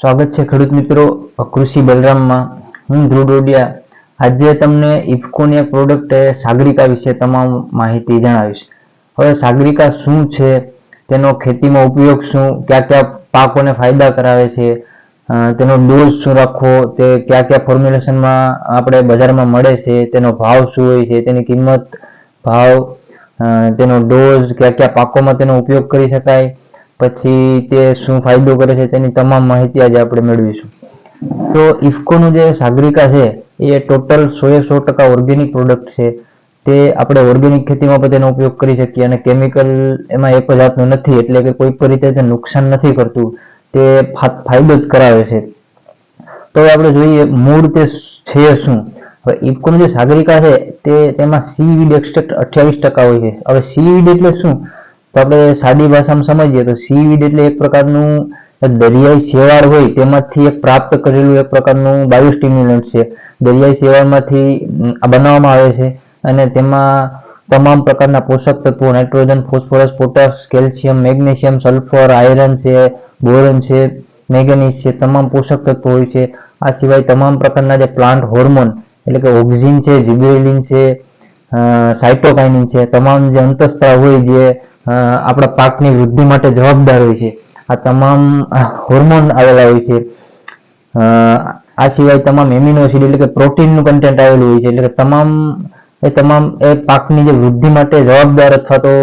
સ્વાગત છે ખેડૂત મિત્રો. કૃષિ બલરામમાં હું ધ્રુવ ડોડિયા. આજે તમને ઇફકોની એક પ્રોડક્ટ સાગરિકા વિશે તમામ માહિતી જણાવીશ. હવે સાગરિકા શું છે? તેનો ખેતીમાં ઉપયોગ શું? કયા કયા પાકોને ફાયદા કરાવે છે? તેનો ડોઝ શું રાખવો? તે કયા કયા ફોર્મ્યુલેશનમાં આપણે બજારમાં મળે છે? તેનો ભાવ શું હોય છે? તેની કિંમત, ભાવ તેનો ડોઝ કયા કયા પાકોમાં તેનો ઉપયોગ કરી શકાય? પછી તે શું ફાયદો કરે છે તેની તમામ માહિતી આજે આપણે મેળવીશું. તો ઇફકોનું જે સાગરિકા છે, એ ટોટલ સો એ સો ટકા ઓર્ગેનિક પ્રોડક્ટ છે. તે આપણે ઓર્ગેનિક ખેતીમાં પણ તેનો ઉપયોગ કરી શકીએ અને કેમિકલ એમાં એક જાતનું નથી, એટલે કે કોઈ પણ રીતે તે નુકસાન નથી કરતું. તે ફાયદો જ કરાવે છે. તો આપણે જોઈએ મૂળ તે છે શું. હવે ઇફકોનું જે સાગરિકા છે, તે તેમાં સીવીડ એક્સટ્રેક્ટ અઠ્યાવીસ ટકા હોય છે. હવે સીવીડ એટલે શું? આપણે સાદી ભાષામાં સમજીએ તો સીવીડ એટલે એક પ્રકારનું દરિયાઈ શેવાળ હોય તેમાંથી એક પ્રાપ્ત કરેલું એક પ્રકારનું બાયોસ્ટિમ્યુલન્ટ છે. દરિયાઈ શેવાળમાંથી બનાવવામાં આવે છે અને તેમાં તમામ પ્રકારના પોષક તત્વો, nitrogen, phosphorus, potash, calcium, magnesium, sulphur, iron છે, બોરન છે મેગ્નેશ છે, તમામ પોષક તત્વો હોય છે. આ સિવાય તમામ પ્રકારના જે પ્લાન્ટ હોર્મોન એટલે કે ઓક્સિજન છે, જીબ્રેલિન છે સાઇટોકાઇનિન છે, તમામ જે અંતસ્ત્રાવ હોય જે આપણા પાકની વૃદ્ધિ માટે જવાબદાર હોય છે. આ તમામ હોર્મોન આવેલા હોય છે. આ સિવાય તમામ એમિનો એસિડ એટલે કે પ્રોટીનનું કન્ટેન્ટ આવેલું હોય છે. એટલે કે તમામ, એ તમામ, એ પાકની જે વૃદ્ધિ માટે જવાબદાર અથવા તો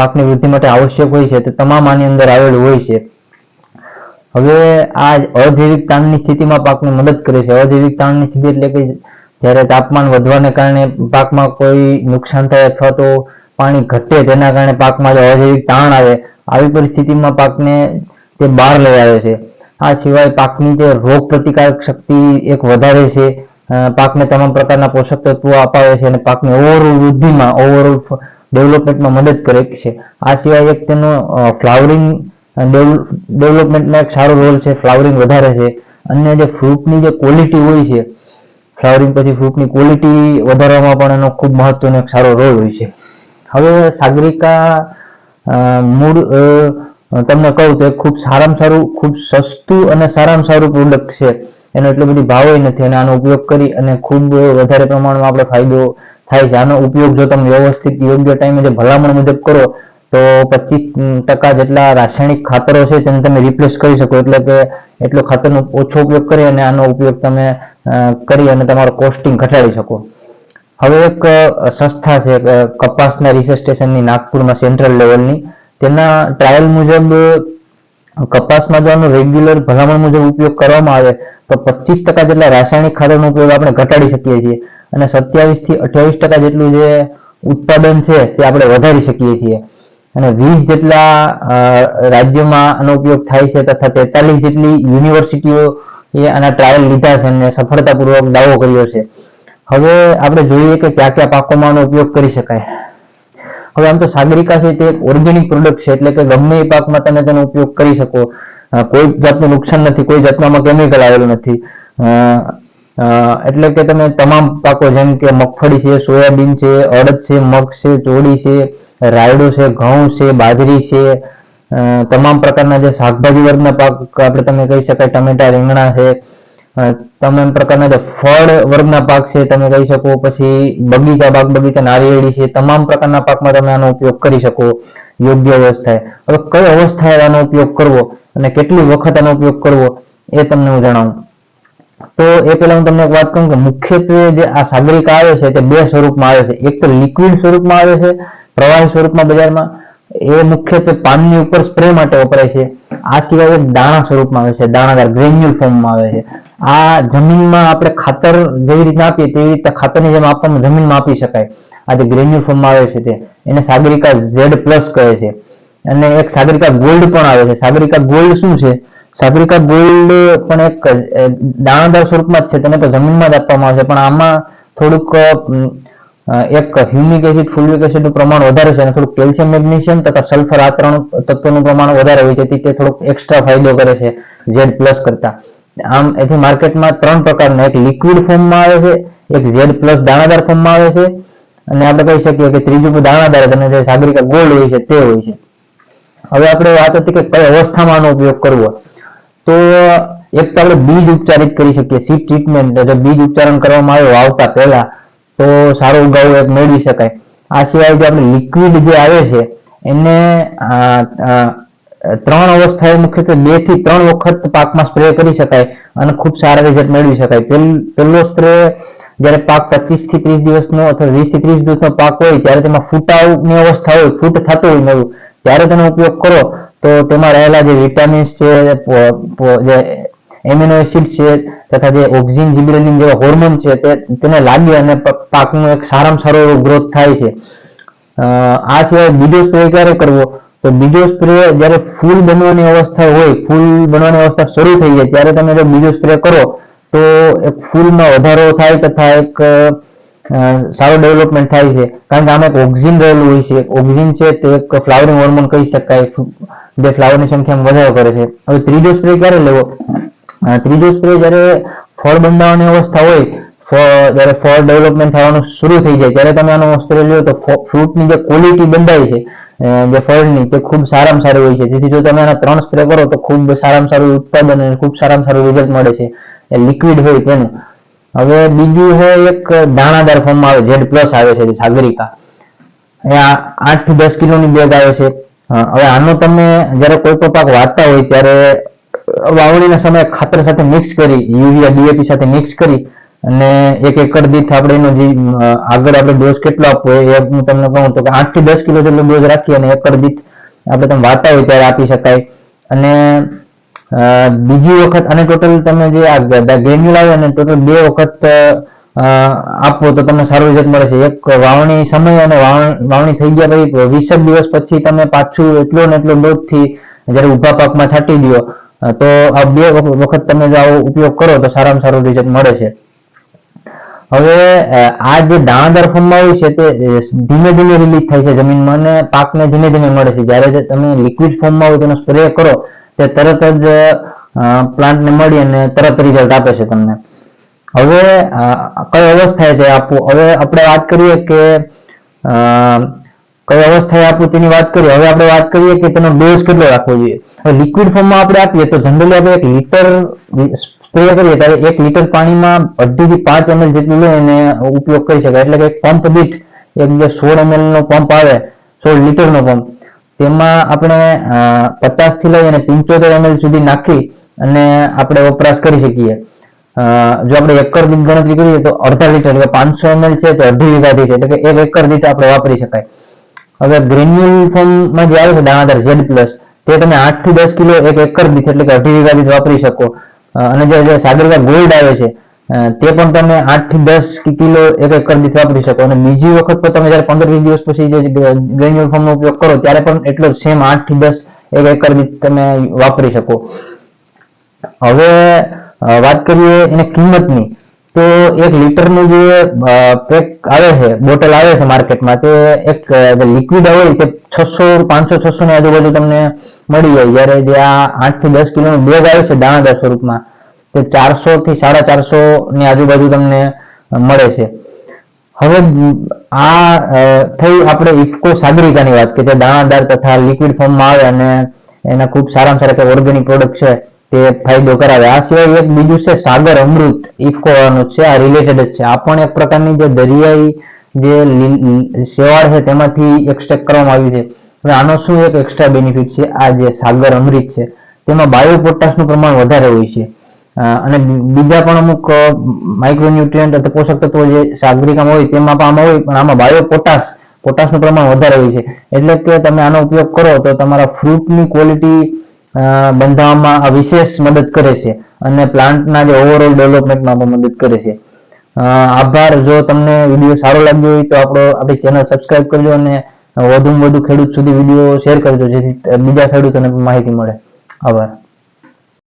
પાકની વૃદ્ધિ માટે આવશ્યક હોય છે તે તમામ આની અંદર આવેલું હોય છે. હવે આ અજૈવિક તાણની સ્થિતિમાં પાકને મદદ કરે છે. અજૈવિક તાણની સ્થિતિ એટલે કે જ્યારે તાપમાન વધવાને કારણે પાકમાં કોઈ નુકસાન થાય અથવા તો પાણી ઘટે તેના કારણે પાકમાં જો અજૈવિક તાણ આવે, આવી પરિસ્થિતિમાં પાકને તે બહાર લઈ આવે છે. આ સિવાય પાકની જે રોગ પ્રતિકારક શક્તિ એક વધારે છે. પાકને તમામ પ્રકારના પોષક તત્વો અપાવે છે અને પાકની ઓવરઓલ વૃદ્ધિમાં ઓવરઓલ ડેવલપમેન્ટમાં મદદ કરે છે. આ સિવાય એક તેનો ફ્લાવરિંગ ડેવલપમેન્ટમાં એક સારો રોલ છે. ફ્લાવરિંગ વધારે છે. અને જે ફ્રૂટની જે ક્વોલિટી હોય છે ફ્લાવરિંગ પછી ફ્રૂટની ક્વોલિટી વધારવામાં પણ એનો ખૂબ મહત્વનો એક સારો રોલ હોય છે. હવે સાગરિકા મૂળ તમને કહું તો ખૂબ સારામાં સારું, ખૂબ સસ્તું અને સારામાં સારું પ્રોડક્ટ છે. એનો એટલો બધી ભાવ નથી અને આનો ઉપયોગ કરી અને ખૂબ વધારે પ્રમાણમાં આપણે ફાયદો થાય છે. આનો ઉપયોગ જો તમે વ્યવસ્થિત યોગ્ય ટાઈમે જે ભલામણ મુજબ કરો, તો પચીસ ટકા જેટલા રાસાયણિક ખાતરો છે તેને તમે રિપ્લેસ કરી શકો. એટલે કે એટલો ખાતરનો ઓછો ઉપયોગ કરી અને આનો ઉપયોગ તમે કરી અને તમારો કોસ્ટિંગ ઘટાડી શકો. હવે એક સંસ્થા છે કપાસના રિસર્ચ સ્ટેશનની નાગપુરમાં સેન્ટ્રલ લેવલની તેના ટ્રાયલ મુજબ કપાસમાં જો આનો રેગ્યુલર ભલામણ મુજબ ઉપયોગ કરવામાં આવે, તો પચીસ ટકા જેટલા રાસાયણિક ખાતરનો ઉપયોગ આપણે ઘટાડી શકીએ છીએ. અને સત્યાવીસથી અઠ્યાવીસ ટકા જેટલું જે ઉત્પાદન છે, તે આપણે વધારી શકીએ છીએ. અને વીસ જેટલા રાજ્યોમાં આનો ઉપયોગ થાય છે, તથા તેતાલીસ જેટલી યુનિવર્સિટીઓ એ આના ટ્રાયલ લીધા છે અને સફળતાપૂર્વક દાવો કર્યો છે. હવે આપણે જોઈએ કે કયા કયા પાકોમાં ઉપયોગ કરી શકાય. હવે આમ તો સાગરિકા છે તે એક ઓર્ગેનિક પ્રોડક્ટ છે, એટલે કે ગમે એ પાકમાં તમે તેનો ઉપયોગ કરી શકો. કોઈ જાતનું નુકસાન નથી, કોઈ જાતનામાં કેમિકલ આવેલું નથી. એટલે કે તમે તમામ પાકો જેમ કે મગફળી છે, સોયાબીન છે, અડદ છે, મગ છે, ચોળી છે, રાયડો છે, ઘઉં છે, બાજરી છે તમામ પ્રકારના જે શાકભાજી વર્ગના પાક આપણે તમે કહી શકાય, ટમેટા, રીંગણા છે તમામ પ્રકારના જે ફળ વર્ગના પાક છે, તમે કહી શકો, પછી બગીચા બાગ બગીચા નારિયેળી છે, તમામ પ્રકારના પાકમાં તમે આનો ઉપયોગ કરી શકો, યોગ્ય અવસ્થાએ. હવે કઈ અવસ્થાએ આનો ઉપયોગ કરવો અને કેટલી વખત આનો ઉપયોગ કરવો એ તમને હું જણાવું. તો એ પહેલા હું તમને એક વાત કહું કે મુખ્યત્વે જે આ સાગરિકા આવે છે તે બે સ્વરૂપમાં આવે છે. એક તો લિક્વિડ સ્વરૂપમાં આવે છે, પ્રવાહી સ્વરૂપમાં બજારમાં. એ મુખ્યત્વે પાનની ઉપર સ્પ્રે માટે વપરાય છે. આ સિવાય દાણા સ્વરૂપમાં આવે છે, દાણાદાર ગ્રેન્યુલ ફોર્મમાં આવે છે. આ જમીનમાં આપણે ખાતર જેવી રીતના આપીએ તેવી રીતે ખાતરની જેમ આપવામાં જમીનમાં આપી શકાય. આ જે ગ્રેન્યુલ ફોર્મમાં આવે છે તે, એને સાગરિકા ઝેડ પ્લસ કહે છે. અને એક સાગરિકા ગોલ્ડ પણ આવે છે. સાગરિકા ગોલ્ડ શું છે? સાગરિકા ગોલ્ડ પણ એક દાણાદાર સ્વરૂપમાં જ છે. તેને તો જમીનમાં જ આપવામાં આવે છે. પણ આમાં થોડુંક એક હ્યુમિક એસિડ ફુલ્વિક એસિડનું પ્રમાણ વધારે છે અને થોડુંક કેલ્શિયમ, મેગ્નેશિયમ તથા સલ્ફર આ ત્રણ તત્વોનું પ્રમાણ વધારે હોય છે. તે થોડુંક એક્સ્ટ્રા ફાયદો કરે છે. ઝેડ પ્લસ કરતા. આમ એથી માર્કેટમાં ત્રણ પ્રકારના, એક લિક્વિડ ફોર્મમાં આવે છે, એક ઝેડ પ્લસ દાણાદાર ફોર્મમાં આવે છે, અને આપણે કહી શકીએ કે ત્રીજું દાણાદાર અને જે સાગરિકા ગોલ્ડ હોય છે, તે હોય છે. હવે આપણે વાત હતી કે કઈ અવસ્થામાં આનો ઉપયોગ કરવો. તો એક તો આપણે બીજ ઉપચારિત કરી શકીએ સીડ ટ્રીટમેન્ટ જો બીજ ઉપચારણ કરવામાં આવે વાવતા પહેલા, તો સારો ઉગાવો એક મેળવી શકાય. આ સિવાય જે આપણે લિક્વિડ જે આવે છે, એને ત્રણ અવસ્થાએ મુખ્યત્વે બેથી ત્રણ વખત પાકમાં સ્પ્રે કરી શકાય અને ખૂબ સારા રિઝલ્ટ મેળવી શકાય. પહેલો સ્પ્રે જ્યારે પાક પચીસથી ત્રીસ દિવસનો અથવા વીસથી ત્રીસ દિવસનો પાક હોય ત્યારે તેમાં ફૂટાવની અવસ્થા હોય, ફૂટ થતું હોય નવું. ત્યારે તેનો ઉપયોગ કરો તો તેમાં રહેલા જે વિટામિન્સ છે જે એમિનો એસિડ છે તથા જે ઓક્સિજન જીબ્રેલિન જેવા હોર્મોન છે તે, તેને લાગે અને પાકનો એક સારામાં સારો એવો ગ્રોથ થાય છે. આ સિવાય બીજો સ્પ્રે ક્યારે કરવો? તો બીજો સ્પ્રે જ્યારે ફૂલ બનવાની અવસ્થા હોય, ફૂલ બનવાની અવસ્થા શરૂ થઈ જાય, ત્યારે તમે જો બીજો સ્પ્રે કરો, તો એક ફૂલમાં વધારો થાય તથા એક સારો ડેવલપમેન્ટ થાય છે. કારણ કે આમાં એક ઓક્સિજન રહેલું હોય છે. ઓક્સિજન છે તે એક ફ્લાવરિંગ હોર્મોન કહી શકાય. જે ફ્લાવરની સંખ્યામાં વધારો કરે છે. હવે ત્રીજો સ્પ્રે ક્યારે લેવો? ત્રીજો સ્પ્રે જ્યારે ફળ બંધાવાની અવસ્થા હોય જ્યારે ફળ ડેવલપમેન્ટ થવાનું શરૂ થઈ જાય, ત્યારે તમે આનો સ્પ્રે લ્યો તો ફ્રૂટની જે ક્વોલિટી બંધાય છે જે ફળની તે ખૂબ સારામાં સારી હોય છે. જેથી જો તમે આના ત્રણ સ્પ્રે કરો તો ખૂબ સારામાં સારું ઉત્પાદન અને ખૂબ સારામાં સારું રિઝલ્ટ મળે છે. એ લિક્વિડ હોય તેનું. હવે બીજું હોય એક દાણાદાર ફોર્મમાં આવે ઝેડ પ્લસ આવે છે, સાગરિકા. એ આઠ દસ કિલોની બેગ આવે છે. હવે આનો તમે જ્યારે કોઈ પણ પાક વાવતા હોય ત્યારે વાવણીના સમયે ખાતર સાથે મિક્સ કરી, યુરિયા ડીએપી સાથે મિક્સ કરી અને એક એકર દીઠ આપણે એનો જે આગળ આપણે ડોઝ કેટલો આપવો એ હું તમને કહું તો કે આઠથી દસ કિલો જેટલો ડોઝ રાખી અને એકર દીઠ આપણે તમે વાતા હોય ત્યારે આપી શકાય. અને બીજી વખત અને ટોટલ તમે જે આ ગ્રેન્યુલ આવે અને ટોટલ બે વખત આપો તો તમને સારું રિઝલ્ટ મળે છે. એક વાવણી સમય અને વાવણ- થઈ ગયા પછી વીસ દિવસ પછી તમે પાછું એટલો ને એટલો ડોઝથી જ્યારે ઊભા પાકમાં છાંટી દો તો આ બે વખત તમે જો આવો ઉપયોગ કરો તો સારામાં સારું રિઝલ્ટ મળે છે. હવે આ જે દાણાદાર ફોર્મમાં હોય છે તે ધીમે ધીમે રિલીઝ થાય છે. જમીનમાં અને પાકને ધીમે ધીમે મળે છે. જ્યારે તમે લિક્વિડ ફોર્મમાં હોય તેનો સ્પ્રે કરો, તે તરત જ પ્લાન્ટને મળી અને તરત રિઝલ્ટ આપે છે તમને. હવે કઈ અવસ્થાએ તે આપવું? હવે આપણે વાત કરીએ કે કઈ અવસ્થાએ આપવું તેની વાત કરીએ? હવે આપણે વાત કરીએ કે તેનો ડોઝ કેટલો રાખવો જોઈએ? હવે લિક્વિડ ફોર્મમાં આપણે આપીએ તો જનરલી આપણે એક લીટર સ્પ્રે કરીએ ત્યારે એક લીટર પાણીમાં અઢી થી પાંચ એમએલ જેટલું લઈને ઉપયોગ કરી શકાય. એટલે કે પંપ દીઠ એક જે સોળ એમએલ નો પંપ આવે, સોળ લીટર નો પંપ, તેમાં આપણે પચાસથી લઈ અને પંચોતેર એમએલ સુધી નાખી અને આપણે વપરાશ કરી શકીએ. જો આપણે એકર દીઠ ગણતરી કરીએ તો અડધા લીટર, એટલે પાંચસો એમએલ છે તો અઢી વીઘા દીઠ એટલે કે એક એકર દીઠ આપણે વાપરી શકાય. હવે ગ્રેન્યુલ ફોર્મમાં જે આવે છે દાણાદાર ઝેડ પ્લસ તે તમે આઠથી દસ કિલો એક એકર દીઠ, એટલે કે અઢી વીઘા દીઠ વાપરી શકો. અને જે જે સાગરિકા ગોલ્ડ આવે છે તે પણ તમે આઠથી દસ કિલો એક એકર દીઠ વાપરી શકો. અને બીજી વખત પણ તમે જ્યારે પંદર વીસ દિવસ પછી જે ગ્રેન્યુલ ફોર્મનો ઉપયોગ કરો, ત્યારે પણ એટલો સેમ આઠથી દસ એક એકર દીઠ તમે વાપરી શકો. હવે વાત કરીએ એને કિંમતની. તો એક લીટરનું જે પેક આવે છે, બોટલ આવે છે માર્કેટમાં, તે એક લિક્વિડ હોય તે છસો, પાંચસો છસો ની આજુબાજુ તમને મળી જાય. જ્યારે જે આ આઠથી દસ કિલોનું બેગ આવે છે દાણાદાર સ્વરૂપમાં તે ચારસો થી સાડા ચારસો ની આજુબાજુ તમને મળે છે. હવે, આ થઈ આપણે ઇફકો સાગરિકાની વાત કે જે દાણાદાર તથા લિક્વિડ ફોર્મમાં આવે અને એના ખૂબ સારામાં સારા ઓર્ગેનિક પ્રોડક્ટ છે તે ફાયદો કરાવે. આ સિવાય એક બીજું છે સાગર અમૃત. ઇફકો વાળાનું છે. આ રિલેટેડ જ છે. આ પણ એક પ્રકારની જે દરિયાઈ જે શેવાળ છે તેમાંથી એક્સટ્રેક્ટ કરવામાં આવ્યું છે. હવે આનો શું એક એક્સ્ટ્રા બેનિફિટ છે? આ જે સાગર અમૃત છે, તેમાં બાયો પોટાશનું પ્રમાણ વધારે હોય છે. અને બીજા પણ અમુક માઇક્રોન્યુટ્રિયન્ટ અથવા પોષક તત્વો જે સાગરિકામાં હોય તેમાં પણ આમાં હોય, પણ આમાં બાયો પોટાશ પોટાશનું પ્રમાણ વધારે હોય છે. એટલે કે તમે આનો ઉપયોગ કરો તો તમારા ફ્રૂટની ક્વોલિટી બંધાવવામાં વિશેષ મદદ કરે છે અને પ્લાન્ટના જે ઓવરઓલ ડેવલપમેન્ટમાં પણ મદદ કરે છે. આભાર. જો તમને વીડિયો સારો લાગ્યો હોય તો આપણો, આપણી ચેનલ સબસ્ક્રાઇબ કરજો અને વધુમાં વધુ ખેડૂત સુધી વીડિયો શેર કરજો જેથી બીજા ખેડૂતોને માહિતી મળે. આભાર.